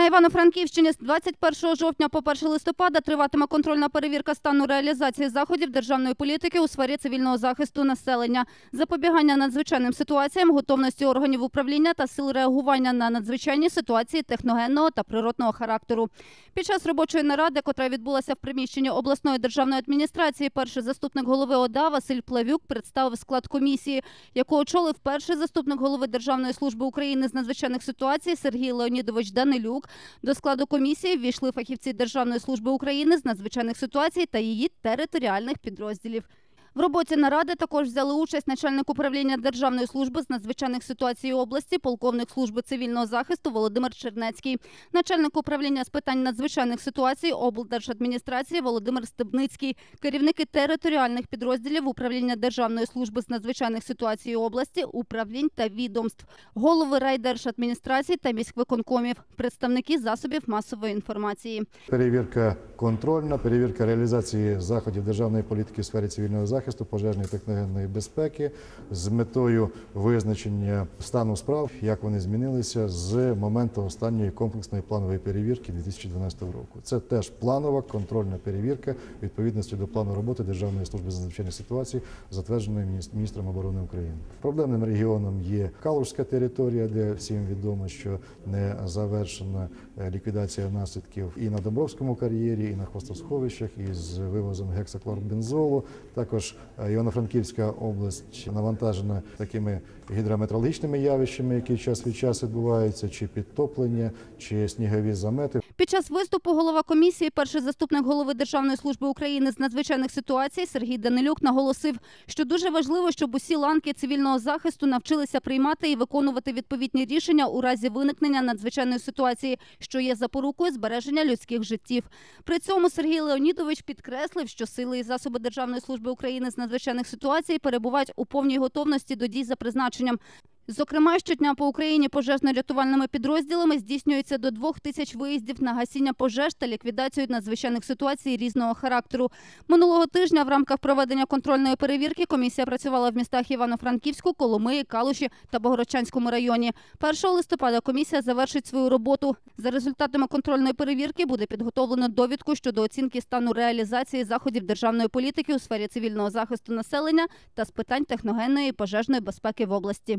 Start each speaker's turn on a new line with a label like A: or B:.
A: На Івано-Франківщині з 21 жовтня по 1 листопада триватиме контрольна перевірка стану реалізації заходів державної політики у сфері цивільного захисту населення, запобігання надзвичайним ситуаціям, готовності органів управління та сил реагування на надзвичайні ситуації техногенного та природного характеру. Під час робочої наради, котра відбулася в приміщенні обласної державної адміністрації, перший заступник голови ОДА Василь Плавюк представив склад комісії, яку очолив перший заступник голови Державної служби України з надзвичайних ситуацій Сергій Леонідович Данилюк. До складу комісії ввійшли фахівці Державної служби України з надзвичайних ситуацій та її територіальних підрозділів. В роботі наради також взяли участь начальник управління Державної служби з надзвичайних ситуацій області, полковник служби цивільного захисту Володимир Чернецький, начальник управління з питань надзвичайних ситуацій облдержадміністрації Володимир Стебницький, керівники територіальних підрозділів управління Державної служби з надзвичайних ситуацій області, управлінь та відомств, голови райдержадміністрацій та міськвиконкомів, представники засобів масової інформації.
B: Перевірка контрольна, перевірка реалізації заходів державної політики в сфері цивільного захисту, пожежної техногенної безпеки з метою визначення стану справ, як вони змінилися з моменту останньої комплексної планової перевірки 2012 року. Це теж планова контрольна перевірка відповідності до плану роботи Державної служби з надзвичайних ситуацій, затвердженої міністром оборони України. Проблемним регіоном є Калужська територія, де всім відомо, що не завершена е, ліквідація наслідків і на Домбровському кар'єрі, і на хвостосховищах, із вивозом гексаклорбензолу. Також е, Івано-Франківська область навантажена такими гідрометеорологічними явищами, які час від часу відбуваються, чи підтоплення, чи снігові замети.
A: Під час виступу голова комісії, перший заступник голови Державної служби України з надзвичайних ситуацій Сергій Данилюк наголосив, що дуже важливо, щоб усі ланки цивільного захисту навчилися приймати і виконувати відповідні рішення у разі виникнення надзвичайної ситуації, що є запорукою збереження людських життів. При цьому Сергій Леонідович підкреслив, що сили і засоби Державної служби України з надзвичайних ситуацій перебувають у повній готовності до дій за призначенням. Düşünüyorum. Зокрема, щодня по Україні пожежно-рятувальними підрозділами здійснюється до двох тисяч виїздів на гасіння пожеж та ліквідацію надзвичайних ситуацій різного характеру. Минулого тижня в рамках проведення контрольної перевірки комісія працювала в містах Івано-Франківську, Коломиї, Калуші та Богородчанському районі. 1 листопада комісія завершить свою роботу. За результатами контрольної перевірки буде підготовлено довідку щодо оцінки стану реалізації заходів державної політики у сфері цивільного захисту населення та з питань техногенної пожежної безпеки в області.